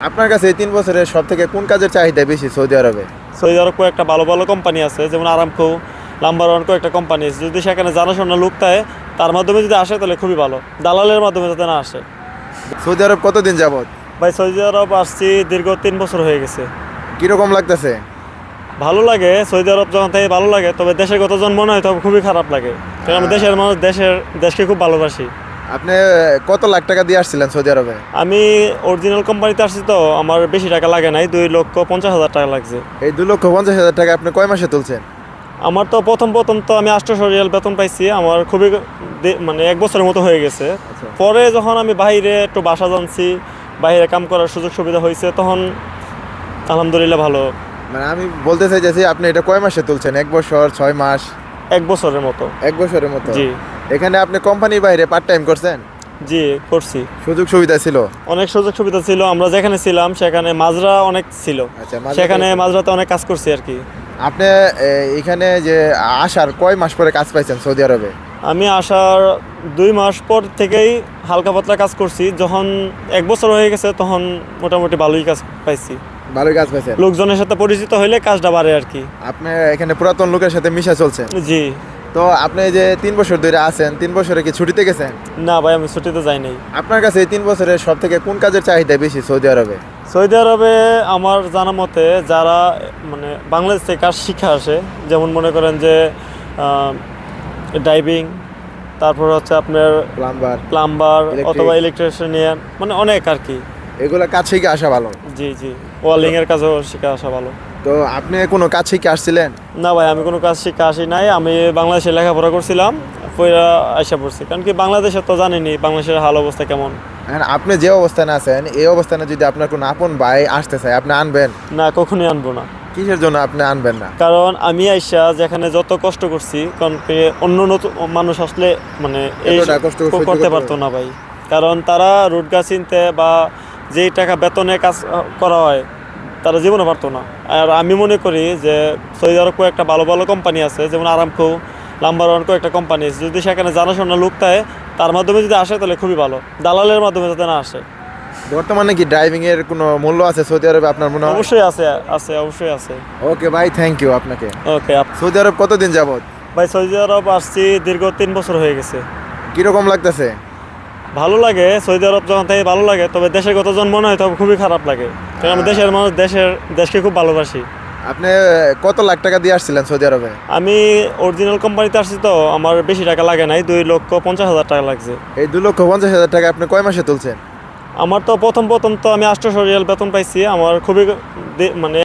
আপনার কাছে এই তিন বছরের সব থেকে কোন কাজের চাহিদা বেশি সৌদি আরবে? সৌদি আরব কয়েকটা ভালো ভালো কোম্পানি আছে যেমন আরামকো লাম্বার ওয়ান কয়েকটা কোম্পানি আছে। যদি সেখানে জানাশোনা লোক থাকে তার মাধ্যমে যদি আসে তাহলে খুবই ভালো। দালালের মাধ্যমে যাতে না আসে। সৌদি আরব কতদিন যাবত ভাই সৌদি আরব আসছি দীর্ঘ তিন বছর হয়ে গেছে। কীরকম লাগতেছে? ভালো লাগে সৌদি আরব যখন থেকে ভালো লাগে তবে দেশের যখন মনে হয় তখন খুবই খারাপ লাগে। কারণ আমি দেশের মানুষ দেশের দেশকে খুব ভালোবাসি। আপনি কত লাখ টাকা দিয়ে আসছিলেন সৌদি আরবে? আমি অরিজিনাল কোম্পানিতে আসছি তো আমার বেশি টাকা লাগে নাই দুই লক্ষ পঞ্চাশ হাজার টাকা লাগছে। এই দুই লক্ষ পঞ্চাশ হাজার টাকা আপনি কয় মাসে তুলছেন? আমার তো প্রথম প্রথম তো আমি আষ্টশো রিয়াল বেতন পাইছি আমার খুবই মানে এক বছরের মতো হয়ে গেছে। পরে যখন আমি বাইরে একটু বাসা জানছি বাইরে কাম করার সুযোগ সুবিধা হয়েছে তখন আলহামদুলিল্লাহ ভালো। মানে আমি বলতে চাইছি আপনি এটা কয় মাসে তুলছেন? এক বছর ছয় মাস? এক বছরের মতো। এক বছরের মতো। জি। এখানে আপনি কোম্পানির বাইরে পার্ট টাইম করছেন? জি করছি। সুযোগ সুবিধা ছিল? অনেক সুযোগ সুবিধা ছিল আমরা যেখানে ছিলাম সেখানে মাজরা অনেক ছিল। আচ্ছা সেখানে মাজরাতে অনেক কাজ করছি আর কি। আপনি এখানে যে আসার কয় মাস পরে কাজ পাইছেন সৌদি আরবে? আমি আসার দুই মাস পর থেকেই হালকা পাতলা কাজ করছি। যখন এক বছর হয়ে গেছে তখন মোটামুটি ভালোই কাজ পাইছি। ভালোই কাজ পাইছেন? লোকজনের সাথে পরিচিত হইলে কাজটা বাড়ে আর কি। আপনি এখানে পুরাতন লোকের সাথে মিশা চলছে? জি। তো আপনি যে তিন বছর ধরে আছেন তিন বছরে কি ছুটিতে গেছেন? না ভাই আমি ছুটিতে যাই নাই। আপনার কাছে এই তিন বছরের সব থেকে কোন কাজের চাহিদা বেশি সৌদি আরবে? সৌদি আরবে আমার জানা মতে যারা মানে বাংলাদেশ থেকে কাজ শিখে আসে যেমন মনে করেন যে ড্রাইভিং তারপর হচ্ছে আপনার প্লাম্বার প্লাম্বার অথবা ইলেকট্রিশিয়ান মানে অনেক আর কি। এগুলো কাজ শিখে আসা ভালো। জি জি। ওয়ালিং এর কাজও শিখে আসা ভালো। তো আপনি কোনো কাজ শিখে আসছিলেন? না ভাই আমি কোনো কাজ শিখে আসি নাই। আমি বাংলাদেশে লেখাপড়া করছিলাম আইসা পড়ছি। কারণ কি বাংলাদেশে তো জানেনি বাংলাদেশের হাল অবস্থা কেমন। এখন আপনি যে অবস্থানে আছেন এই অবস্থানে যদি আপনার কোনো আপন ভাই আসতে চায় আপনি আনবেন? না কখনোই আনব না। কিসের জন্য আপনি আনবেন না? কারণ আমি আইসা যেখানে যত কষ্ট করছি কারণ অন্য নতুন মানুষ আসলে মানে এই কষ্ট করতে করতে পারতো না ভাই। কারণ তারা রুটগা চিনতে বা যেই টাকা বেতনে কাজ করা হয় তারা জীবনে পারতো না। আর আমি মনে করি যে সৌদি আরব কয়েকটা ভালো ভালো কোম্পানি আছে যেমন আরামকো নাম্বার ওয়ান কয়েকটা কোম্পানি আছে। যদি সেখানে জানাশোনা লোক থাকে তার মাধ্যমে যদি আসে তাহলে খুবই ভালো। দালালের মাধ্যমে যাতে না আসে। বর্তমানে কি ড্রাইভিং এর কোনো মূল্য আছে সৌদি আরবে আপনার মনে হয়? অবশ্যই আছে আছে অবশ্যই আছে। ওকে ভাই থ্যাংক ইউ আপনাকে। ওকে সৌদি আরব কতদিন যাবত ভাই সৌদি আরব আসছি দীর্ঘ তিন বছর হয়ে গেছে। কীরকম লাগতেছে? ভালো লাগে সৌদি আরব যখন থেকে ভালো লাগে তবে দেশের কথা যখন মনে হয় তখন খুবই খারাপ লাগে। কারণ আমি দেশের মানুষ দেশের দেশকে খুব ভালোবাসি। আপনি কত লাখ টাকা দিয়ে আসছিলেন সৌদি আরবে? আমি অরিজিনাল কোম্পানিতে আসছি তো আমার বেশি টাকা লাগে নাই দুই লক্ষ পঞ্চাশ হাজার টাকা লাগছে। এই দু লক্ষ পঞ্চাশ হাজার টাকা আপনি কয় মাসে তুলছেন? আমার তো প্রথম প্রথম তো আমি আষ্টশো রিয়াল বেতন পাইছি আমার খুবই মানে